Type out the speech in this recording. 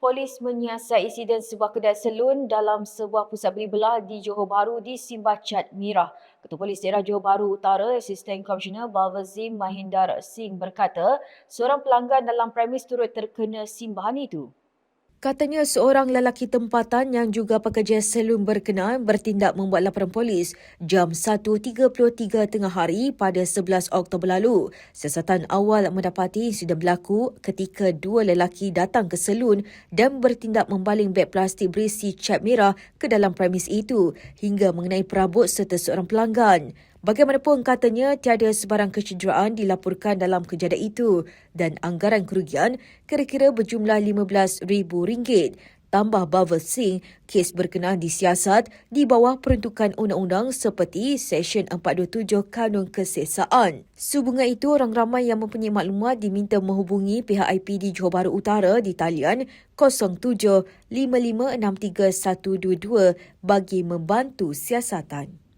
Polis menyiasat insiden sebuah kedai selun dalam sebuah pusat beli belah di Johor Bahru di Simbacat Mirah. Ketua Polis Daerah Johor Bahru Utara, Asisten Komisioner Balvazim Mahindar Singh berkata, seorang pelanggan dalam premis turut terkena simbahan itu. Katanya seorang lelaki tempatan yang juga pekerja selun berkenaan bertindak membuat laporan polis jam 1.33 tengah hari pada 11 Oktober lalu. Siasatan awal mendapati insiden berlaku ketika dua lelaki datang ke selun dan bertindak membaling beg plastik berisi cat merah ke dalam premis itu hingga mengenai perabot serta seorang pelanggan. Bagaimanapun katanya tiada sebarang kecederaan dilaporkan dalam kejadian itu dan anggaran kerugian kira-kira berjumlah RM15,000. Tambah Bavel Singh, kes berkenaan disiasat di bawah peruntukan undang-undang seperti Seksyen 427 Kanun Kesesaan. Sehubungan itu, orang ramai yang mempunyai maklumat diminta menghubungi pihak IP di Johor Bahru Utara di talian 0755631122 bagi membantu siasatan.